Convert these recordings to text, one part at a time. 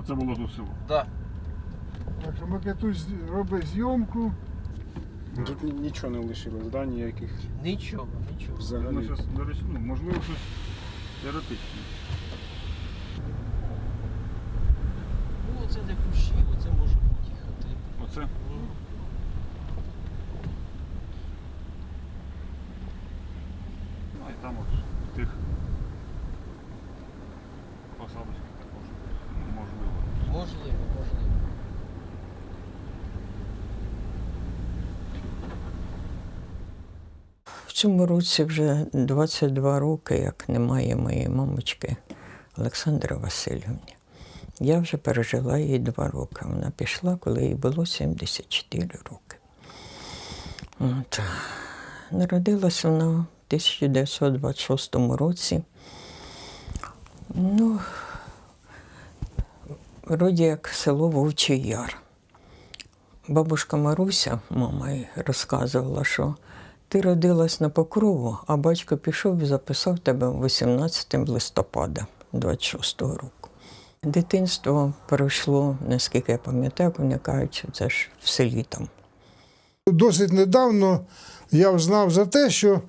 Оце було тут село. Да. Так що Микитусь робить зйомку. Ну, Тут ні- нічого не лишилось, да? ніяких Нічого, нічого. Ну, взагалі. щас, до речі, ну, можливо, щось теоретичне. Ну, оце де кущі, оце може бути хати. Оце. Ну, Ну і там от тих посадочках також можливо. Можливо, можливо. В цьому році вже 22 роки, як немає моєї мамочки Олександри Васильівни. Я вже пережила її два роки. Вона пішла, коли їй було 74 роки. От. Народилась вона в 1926 році. Ну, вроді як село Вовчий Яр. Бабушка Маруся, мама, розказувала, що ти родилась на покрову, а батько пішов і записав тебе 18 листопада 26-го року. Дитинство пройшло, наскільки я пам'ятаю, кажуть, це ж в селі там. Досить недавно я знав за те, що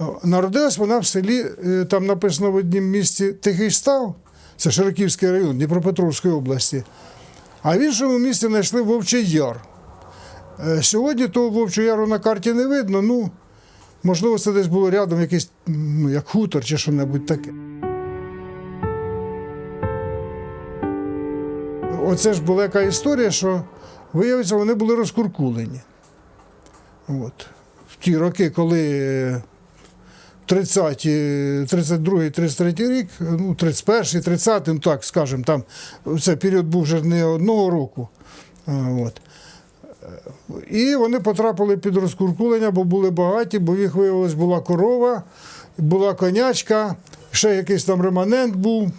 е, народилась вона в селі, е, там написано в однім місці Тихий Став, це Широківський район Дніпропетровської області. А в іншому місті знайшли Вовчий Яр. Е, Сьогодні того Вовчого Яру на карті не видно. Ну, можливо, це десь було рядом якийсь, ну, як хутор чи що-небудь таке. Оце ж була яка історія, що виявиться, вони були розкуркулені. От. В ті роки, коли е, 30, 32, 33 рік, ну, 31, 30, ну так скажемо, там це період був вже не одного року. От. І вони потрапили під розкуркулення, бо були багаті, бо їх виявилось була корова, була конячка, ще якийсь там реманент був.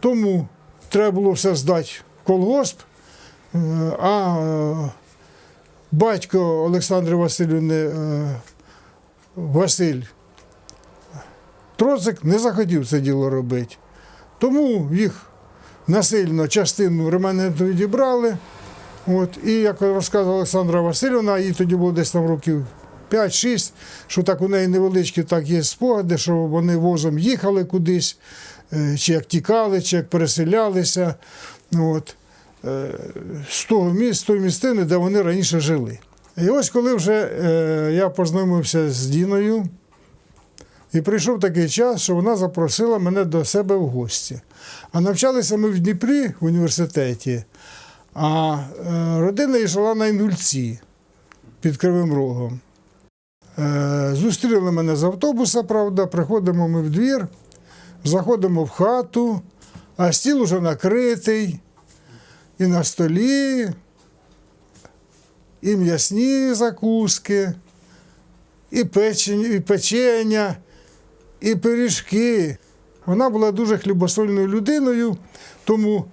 Тому треба було все здати в колгосп. А е, батько Олександри Васильівни е, Василь Троцик не захотів це діло робити. Тому їх насильно частину реманенту відібрали. От, і як розказувала Олександра Васильівна, їй тоді було десь там років 5-6, що так у неї невеличкі так є спогади, що вони возом їхали кудись, е, чи як тікали, чи як переселялися. От, е, з того місця, з тої місцини, де вони раніше жили. І ось коли вже е, я познайомився з Діною, і прийшов такий час, що вона запросила мене до себе в гості. А навчалися ми в Дніпрі в університеті, а е, родина жила на Інгульці під Кривим Рогом. Е, зустріли мене з автобуса, правда, приходимо ми в двір, заходимо в хату, а стіл уже накритий, і на столі, і м'ясні закуски, і печення, і печення, і пиріжки. Вона була дуже хлібосольною людиною, тому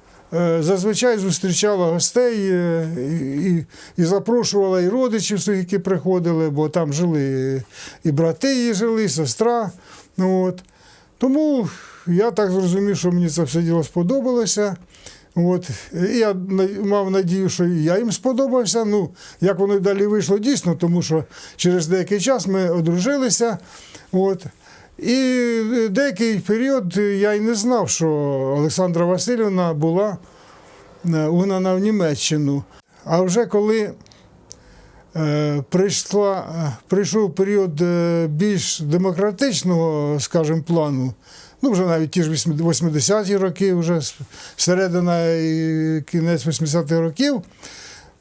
зазвичай зустрічала гостей е, і, і, запрошувала і родичів які приходили, бо там жили і брати її жили, і сестра. Ну, от. Тому я так зрозумів, що мені це все діло сподобалося. От. І я мав надію, що я їм сподобався. Ну, як воно далі вийшло дійсно, тому що через деякий час ми одружилися. От. І деякий період я й не знав, що Олександра Васильівна була е, угнана в Німеччину. А вже коли е, прийшла, е, прийшов період е, більш демократичного, скажімо, плану, ну вже навіть ті ж 80-ті роки, вже середина і кінець 80-х років,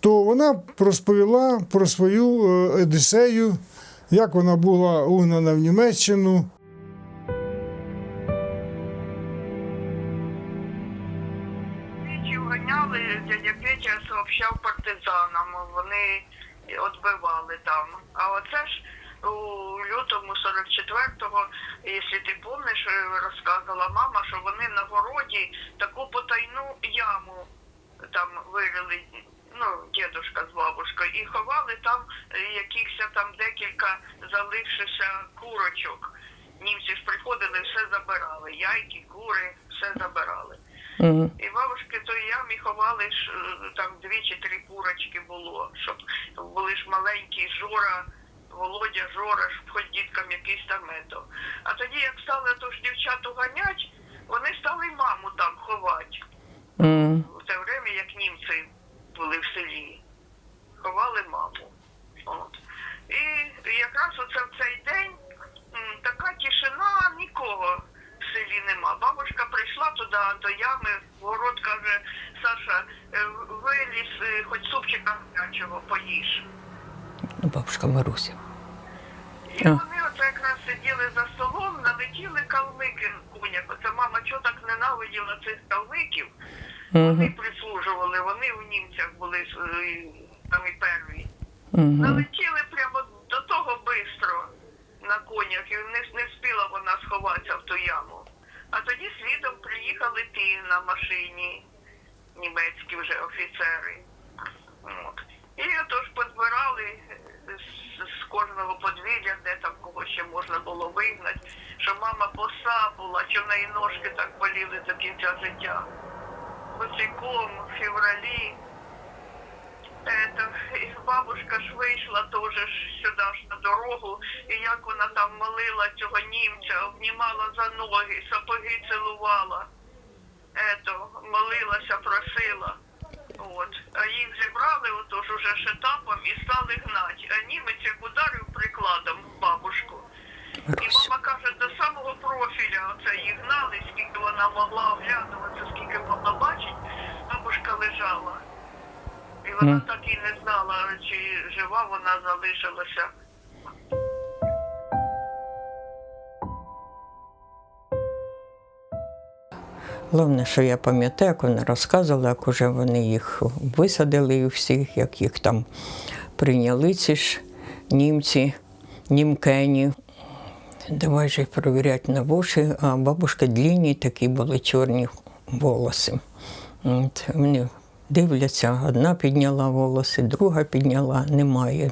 то вона розповіла про свою е, Одіссею, як вона була угнана в Німеччину. Сообщав партизанам, вони відбивали там. А оце ж у лютому 44-го, якщо ти пам'ятаєш, розказувала мама, що вони на городі таку потайну яму там вирили, ну, дідушка з бабушкою, і ховали там якихось там декілька залившихся курочок. Німці ж приходили, все забирали. Яйки, кури, все забирали. Мгм. І бабушки той ямі ямі ховали ж е, там дві чи три курочки було, щоб були ж маленькі Жора, Володя, Жора, щоб хоч діткам якийсь там ето. А тоді, як стали то ж дівчату ганять, вони стали маму там ховати. М, В те время, як німці були в селі, ховали маму. От. І якраз оце в цей день така тишина, нікого в селі нема. Бабушка прийшла туди до ями, в город каже, Саша, е, виліз, е, хоч супчика гарячого поїж. ну, Бабушка Маруся. І А. вони оце якраз сиділи за столом, налетіли калмики куняк. Оце мама чого так ненавиділа цих калмиків. Вони Угу. прислужували, вони у німцях були е, самі перві. Угу. Налетіли прямо до того бистро на конях, і не, не встигла вона сховатися в ту яму. А тоді слідом приїхали ті на машині, німецькі вже офіцери. От. І отож подбирали з, з кожного подвір'я, де там кого ще можна було вигнати, що мама боса була, що в неї ножки так боліли до кінця життя. Босиком, в февралі. Это, бабушка ж вийшла теж сюди ж на дорогу, і як вона там молила цього німця, обнімала за ноги, сапоги цілувала, Ето, молилася, просила. От. А їх зібрали отож уже шетапом і стали гнати. А німець як ударив прикладом в бабушку. І мама каже, до самого профіля оце їх гнали, скільки вона могла оглядуватися, скільки могла бачити, бабушка лежала. І вона Мгм. так і не знала, чи жива вона залишилася. Головне, що я пам'ятаю, як вона розказувала, як уже вони їх висадили всіх, як їх там прийняли ці ж німці, німкені. Давай же перевіряти на вуші, а бабушка длінні такі були чорні волоси. От, вони дивляться, одна підняла волоси, друга підняла, немає.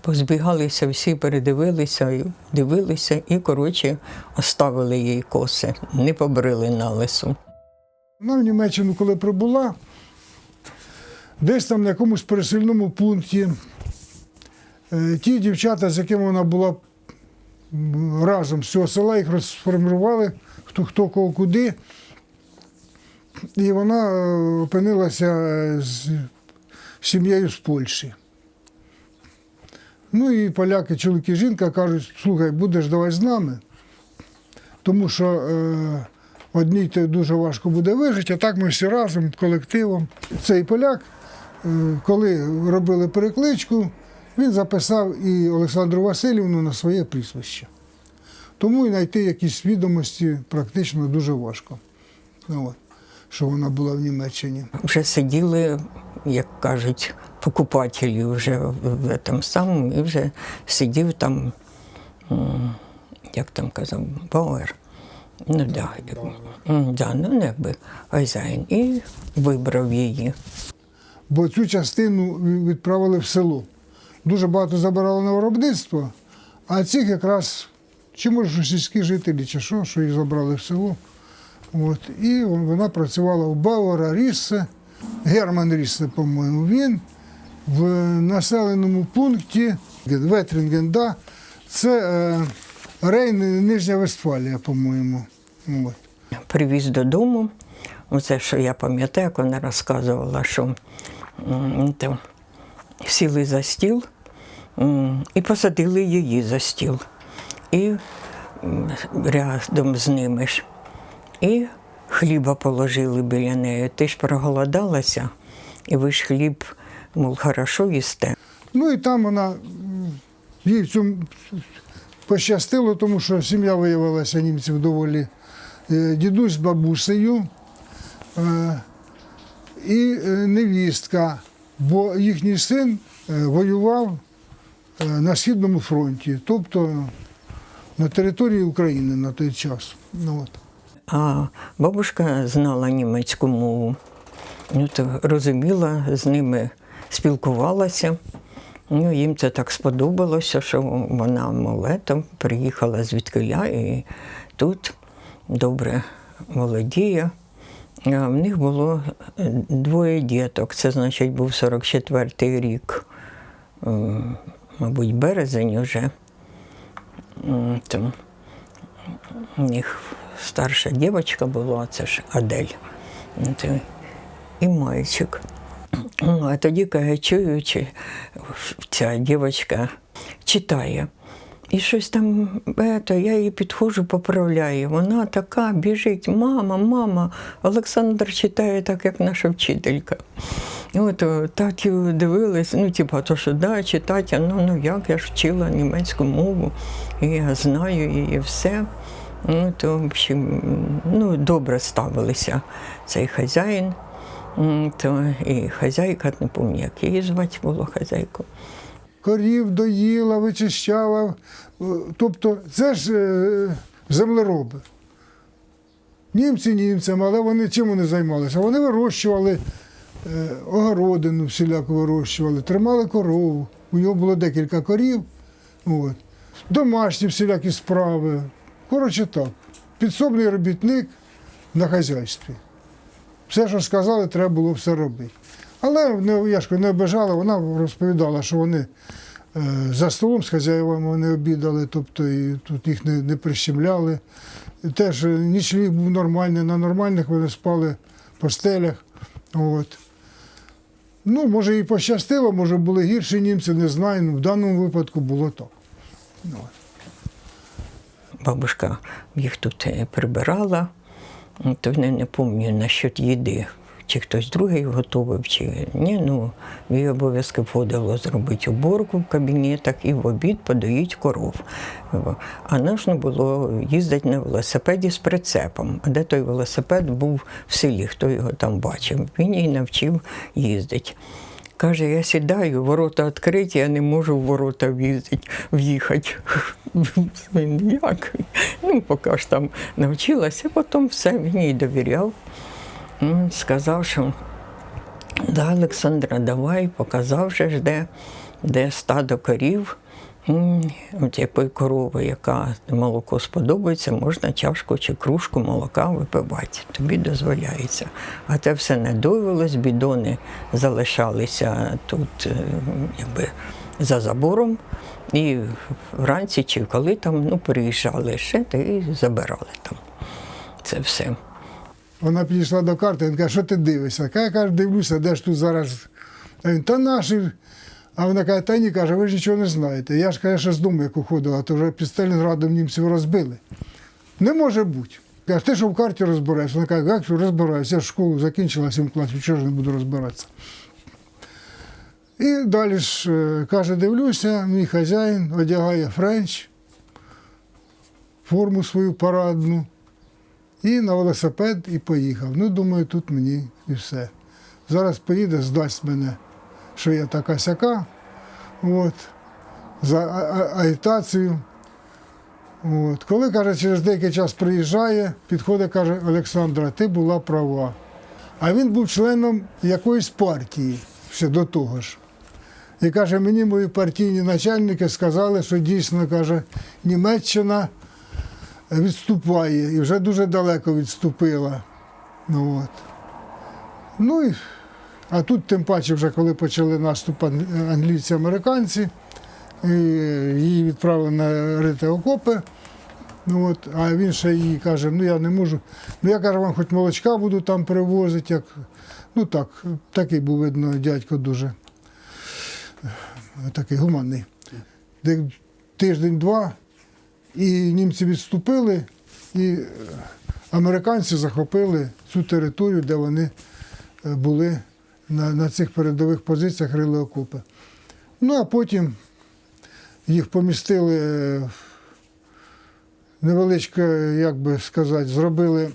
Позбігалися всі, передивилися, дивилися і, коротше, оставили їй коси, не побрили на лису. Вона в Німеччину, коли прибула, десь там на якомусь пересильному пункті, е, ті дівчата, з якими вона була разом з цього села, їх розформували, хто, хто кого куди. І вона е, опинилася е, з сім'єю з Польщі. Ну і поляки, чоловік і жінка кажуть, слухай, будеш давай з нами, тому що е, одній то дуже важко буде вижити, а так ми всі разом, колективом. Цей поляк, е, коли робили перекличку, він записав і Олександру Васильівну на своє прізвище. Тому і знайти якісь відомості практично дуже важко. От, що вона була в Німеччині. Вже сиділи, як кажуть, покупателі вже в этом самому, і вже сидів там, як там казав, Бауер. Ну, да, да, ну, якби хазяїн. І вибрав її. бо цю частину відправили в село. Дуже багато забирали на виробництво, а цих якраз чи може сільські жителі, чи що, що їх забрали в село. От. І вона працювала у Бауера Ріссе, Герман Ріссе, по-моєму, він в населеному пункті Ветрінгенда, це е, Рейн, Нижня Вестфалія, по-моєму. От. Привіз додому. Оце, що я пам'ятаю, як вона розказувала, що там, сіли за стіл і посадили її за стіл. І рядом з ними ж. І хліба положили біля неї. Ти ж проголодалася, і ви ж хліб, мов, хорошо їсте. Ну і там вона їй в цьому пощастило, тому що сім'я виявилася німців доволі е, дідусь з бабусею е, і е, невістка, бо їхній син воював на Східному фронті, тобто на території України на той час. Ну, от. А бабушка знала німецьку мову, ну, то розуміла, з ними спілкувалася. Ну, їм це так сподобалося, що вона молетом приїхала звідкиля і тут добре володіє А в них було двоє діток. Це, значить, був 44-й рік, е, мабуть, березень уже. Там у них старша дівчинка була, це ж Адель. І- мальчик. Ну, А тоді, чуючи, ця дівчинка читає. І щось там, ето, я її підходжу, поправляю. Вона така біжить, мама, мама. Олександр читає так, як наша вчителька. От о, так і ну, типу, то що да, читати, ну, ну як, я ж вчила німецьку мову, і я знаю її все. Ну, то, в общем, ну, добре ставилися цей хазяїн. То і хазяйка, не пам'ятаю, як її звати було хазяйку. Корів доїла, вичищала. Е, Тобто це ж е, землероби. Німці німцям, але вони чим вони займалися? Вони вирощували е, огородину, всіляку вирощували, тримали корову. У нього було декілька корів. От. Домашні всілякі справи. Коротше так, підсобний робітник на хазяйстві. Все, що сказали, треба було все робити. Але не, я ж не обижала, вона розповідала, що вони е, за столом з хазяївами вони обідали, тобто і тут їх не, не прищемляли. Теж е, нічліг був нормальний, на нормальних вони спали в постелях. От. Ну, може, і пощастило, може, були гірші німці, не знаю. Ну, в даному випадку було так. Ну, от. Бабушка їх тут е, прибирала, то не, не пам'ятаю насчет їди. Чи хтось другий готував, чи ні. Ну, їй обов'язки входило зробити уборку в кабінетах і в обід подоїть коров. А нужно було їздити на велосипеді з прицепом. А де той велосипед був в селі, хто його там бачив. Він її навчив їздити. Каже, я сідаю, ворота відкриті, я не можу в ворота в'їхати. Як? Ну, поки ж там навчилася, потім все, мені довіряв. Сказав, що да, Олександра, давай, показав же ж, де, де стадо корів. От якої корови, яка молоко сподобається, можна чашку чи кружку молока випивати. Тобі дозволяється. А це все не довелось, бідони залишалися тут е, якби, за забором. І вранці чи коли там ну, приїжджали ще, та і забирали там це все. Вона підійшла до карти, він каже, що ти дивишся? Я каже, дивлюся, де ж тут зараз. А він, та наші. А вона каже, та ні, каже, ви ж нічого не знаєте. Я ж каже, з дому, як уходила, то вже під Сталінградом німців розбили. Не може бути. Каже, ти що в карті розбираєшся? Вона каже, як розбираюся? Я ж школу закінчила 7 класів, чого ж не буду розбиратися. І далі ж е, каже, дивлюся, мій хазяїн одягає френч, форму свою парадну. І на велосипед і поїхав. Ну, думаю, тут мені і все. Зараз поїде, здасть мене, що я така сяка, от, за агітацію. От. Коли, каже, через деякий час приїжджає, підходить, каже, Олександра, ти була права. А він був членом якоїсь партії ще до того ж. І каже, мені мої партійні начальники сказали, що дійсно каже, Німеччина відступає і вже дуже далеко відступила. Ну, от. ну і, а тут, тим паче, вже коли почали наступ англійці-американці, її відправили на рити окопи. Ну, от, а він ще їй каже, ну я не можу. Ну я кажу, вам хоч молочка буду там привозити. Як... Ну так, такий був видно дядько дуже такий гуманний. Де тиждень-два і німці відступили, і американці захопили цю територію, де вони е, були на, на цих передових позиціях, рили окопи. Ну а потім їх помістили е, в невеличке, як би сказати, зробили.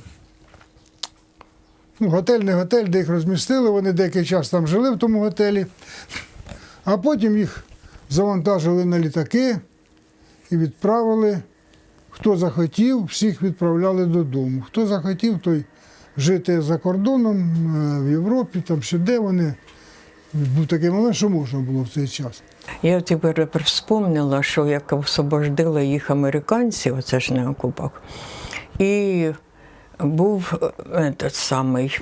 Ну, готель, не готель, де їх розмістили, вони деякий час там жили в тому готелі, а потім їх завантажили на літаки і відправили. Хто захотів, всіх відправляли додому. Хто захотів, той жити за кордоном е, в Європі, там ще де вони. Був такий момент, що можна було в цей час. Я тепер вспомнила, що як освобождили їх американці, оце ж на окупах, і був е, этот самий,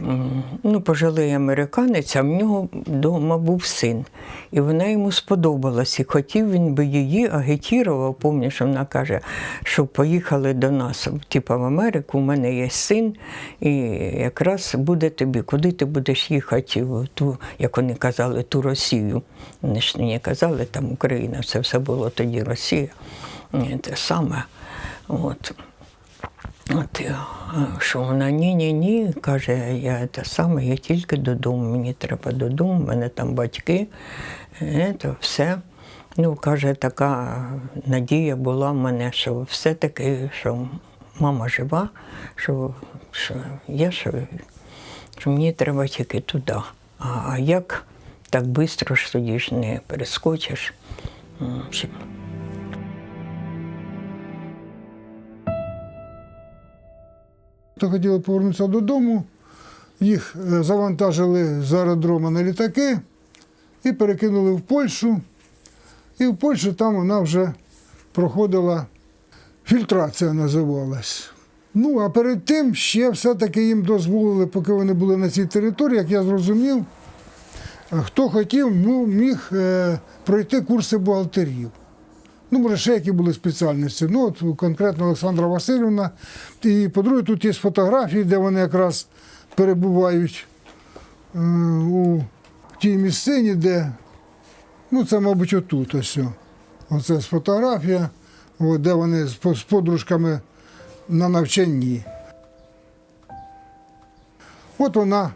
ну, пожилий американець, а в нього вдома був син. І вона йому сподобалась. І хотів він би її агітірував. Пам'ятаєш, вона каже, що поїхали до нас, типу в Америку, у мене є син, і якраз буде тобі, куди ти будеш їхати в ту, як вони казали, ту Росію. Вони ж не казали, там Україна, це все було тоді Росія. Е, Те саме. От. От, е, що вона ні-ні ні, каже, я те саме, я тільки додому, мені треба додому, в мене там батьки, е, то все. Ну, каже, така надія була в мене, що все-таки, що мама жива, що, що я що, що мені треба тільки туди. А, як так швидко ж тоді ж не перескочиш? То хотіли повернутися додому, їх е, завантажили з аеродрома на літаки і перекинули в Польщу. І в Польщі там вона вже проходила фільтрація називалась. Ну, а перед тим ще все-таки їм дозволили, поки вони були на цій території, як я зрозумів, хто хотів, ну, міг е, пройти курси бухгалтерів. Ну, може, ще які були спеціальності. Ну, от конкретно Олександра Васильівна. І по-друге, тут є фотографії, де вони якраз перебувають е, у тій місцині, де, ну, це, мабуть, отут ось. Оце фотографія, от, де вони з, з подружками на навчанні. От вона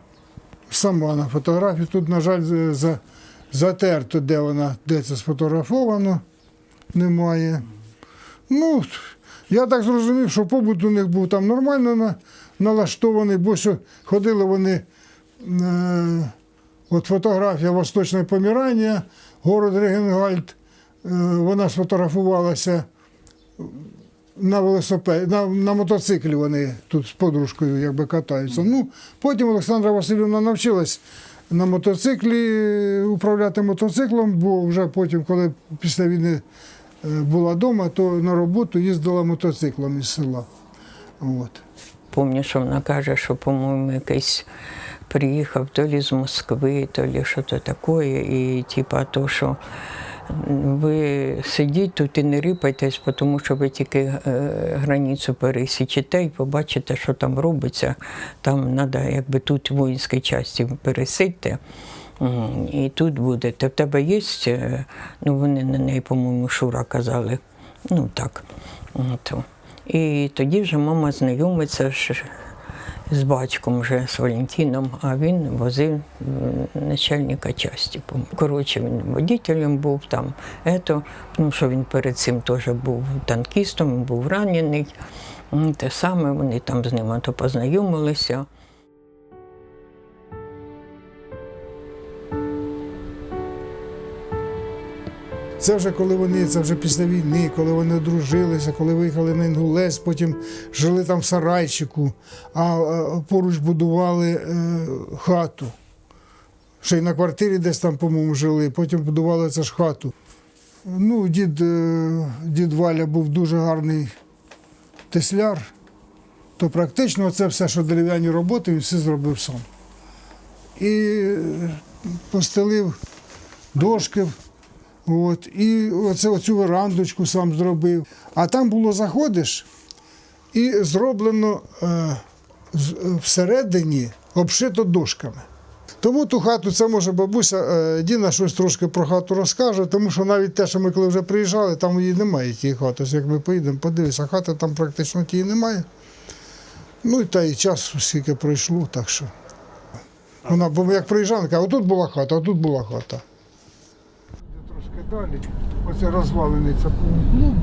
сама на фотографії. Тут, на жаль, за- за, затерто, де вона, де це сфотографовано немає. Ну, я так зрозумів, що побут у них був там нормально на, налаштований, бо що ходили вони. Е, от фотографія Восточне Помірання, город Регенгальд, е, вона сфотографувалася на велосипеді, на, на мотоциклі вони тут з подружкою якби катаються. Ну, потім Олександра Васильівна навчилась на мотоциклі управляти мотоциклом, бо вже потім, коли після війни була вдома, то на роботу їздила мотоциклом із села. От. Пам'ятаю, що вона каже, що, по-моєму, якийсь приїхав то лі з Москви, то лі що то таке, і типа то, що ви сидіть тут і не рипайтесь, тому що ви тільки е, границю пересічете і побачите, що там робиться. Там треба, якби тут воїнській часті пересидьте. І тут будете. В тебе є, е, ну вони на неї, по-моєму, Шура казали. Ну так. І тоді вже мама знайомиться з батьком вже з Валентином, а він возив начальника часті. Коротше, він водителем був там, ето, тому що він перед цим теж був танкістом, був ранений. Те саме, вони там з ним то познайомилися. Це вже коли вони, це вже після війни, коли вони одружилися, коли виїхали на Інгулець, потім жили там в сарайчику, а поруч будували е, хату. Ще й на квартирі десь там, по-моєму, жили, потім будували це ж хату. Ну, дід, е, дід Валя був дуже гарний тесляр, то практично це все, що дерев'яні роботи, він все зробив сам. І е, постелив дошки. От, і оце, оцю верандочку сам зробив. А там було заходиш, і зроблено е, е, всередині обшито дошками. Тому ту хату, це може бабуся е, Діна щось трошки про хату розкаже, тому що навіть те, що ми коли вже приїжджали, там її немає тієї хати. Ось як ми поїдемо, подивися, хати там практично тієї немає. Ну і та і час скільки пройшло, так що. Вона, бо як приїжджали, каже, отут була хата, а тут була хата. Далі. Оце розвалений це клуб.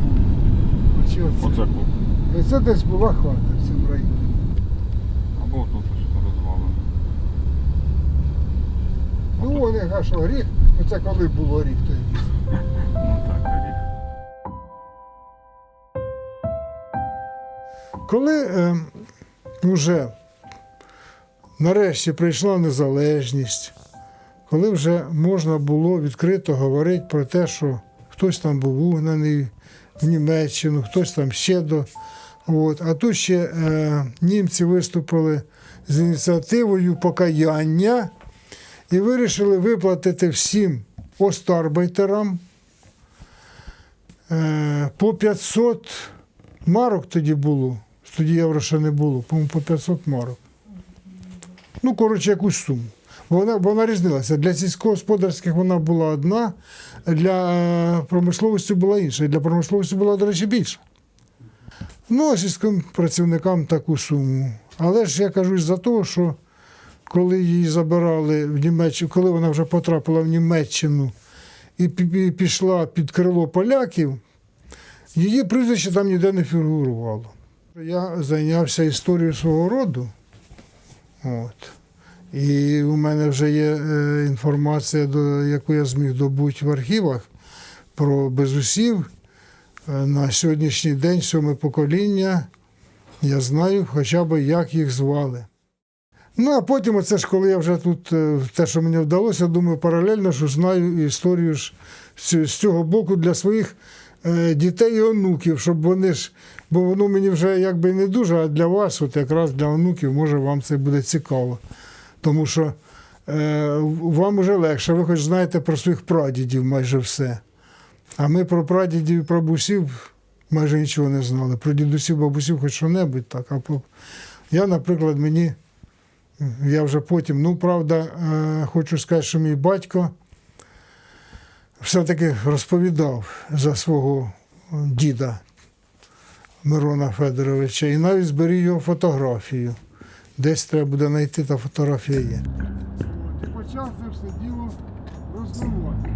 Оце, Оце клуб. Це десь була хата в цьому районі. Або тут ось розвалено. Ну, вони кажуть, що гріх, оце коли було рік тоді. Ну так, рік. Коли е, вже нарешті прийшла незалежність, коли вже можна було відкрито говорити про те, що хтось там був угнаний в Німеччину, хтось там ще до От. А тут ще е, німці виступили з ініціативою покаяння і вирішили виплатити всім остарбайтерам е, по 500 марок тоді було. Тоді євро ще не було, по-моєму, по 500 марок. Ну, коротше, якусь суму. Вона, вона різнилася. Для сільськогосподарських вона була одна, для е, промисловості була інша. І для промисловості була, до речі, більша. Ну, а сільським працівникам таку суму. Але ж я кажу за того, що коли її забирали в Німеччину, коли вона вже потрапила в Німеччину і пі- пі- пішла під крило поляків, її прізвище там ніде не фігурувало. Я зайнявся історією свого роду. От. І у мене вже є е, інформація, яку я зміг добути в архівах про безусів. Е, На сьогоднішній день сьоме покоління я знаю хоча б, як їх звали. Ну, а потім, оце ж коли я вже тут е, те, що мені вдалося, думаю, паралельно, що знаю історію ж з цього боку для своїх дітей і онуків, щоб вони ж, бо воно мені вже якби не дуже, а для вас, от якраз для онуків, може вам це буде цікаво. Тому що е, вам уже легше, ви хоч знаєте про своїх прадідів майже все. А ми про прадідів і прабусів майже нічого не знали. Про дідусів, бабусів хоч що-небудь так. А по... я, наприклад, мені, я вже потім, ну, правда, е, хочу сказати, що мій батько все-таки розповідав за свого діда Мирона Федоровича і навіть зберіг його фотографію. Десь треба буде знайти, та фотографія є. Почав це все діло розвивати.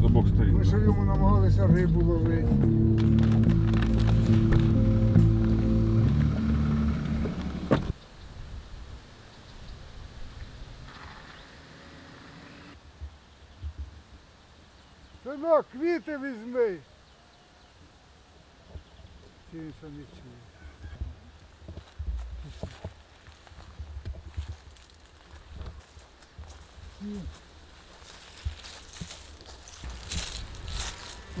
З обох сторін. Ми ще йому намагалися рибу ловити. Синок, квіти візьми. Тіша не чує.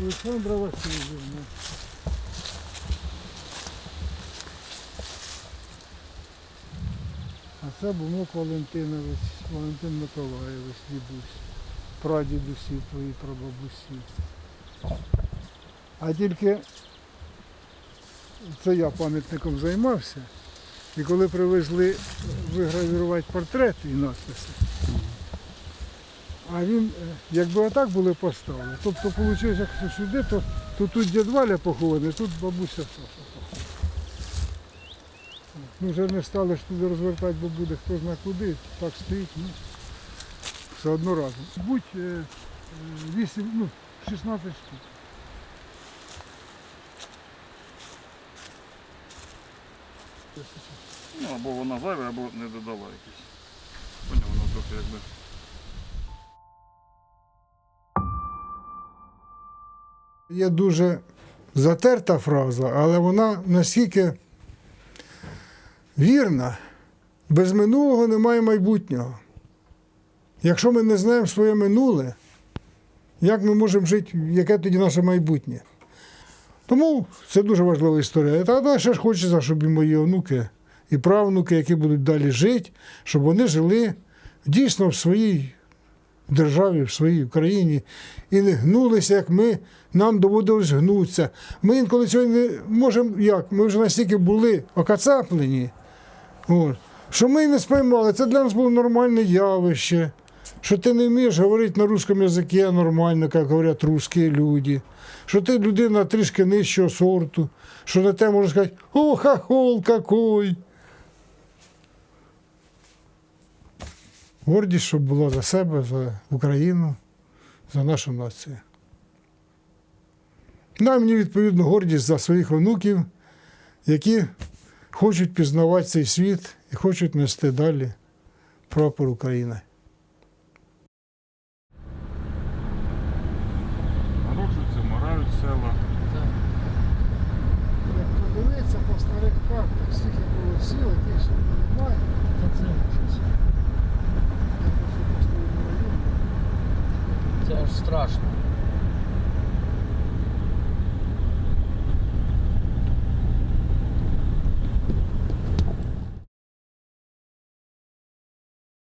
Олександра Васильівна. А це Бумок Валентинович, Валентин Миколаєвич, дідусь, прадідусі твої прабабусі. А тільки це я пам'ятником займався. І коли привезли вигравірувати портрети і надписи, а він, е, якби отак були поставлені, тобто вийшло, якщо сюди, то, то тут дід Валя похований, тут бабуся Саша. Ну, вже не стали ж туди розвертати, бо буде хто зна куди, так стоїть, ну, все одно разом. Будь е, е, 8, ну, 16 штук. Ну, або вона зайва, або не додала якісь. Поняв, воно трохи якби. Є дуже затерта фраза, але вона настільки вірна. Без минулого немає майбутнього. Якщо ми не знаємо своє минуле, як ми можемо жити, яке тоді наше майбутнє? Тому це дуже важлива історія. Та ще ж хочеться, щоб і мої онуки, і правнуки, які будуть далі жити, щоб вони жили дійсно в своїй державі, в своїй Україні і не гнулися, як ми, нам доводилось гнутися. Ми інколи цього не можемо як? Ми вже настільки були окацаплені, от, що ми не сприймали. Це для нас було нормальне явище. Що ти не вмієш говорити на русском язикі нормально, як говорять русські люди. Що ти людина трішки нижчого сорту, що на те можна сказати, о, хахол какой. Гордість, щоб була за себе, за Україну, за нашу націю. Нам мені відповідно гордість за своїх онуків, які хочуть пізнавати цей світ і хочуть нести далі прапор України. Сіли, тих немає. Та це щось. Я просто постійно район. Це аж страшно.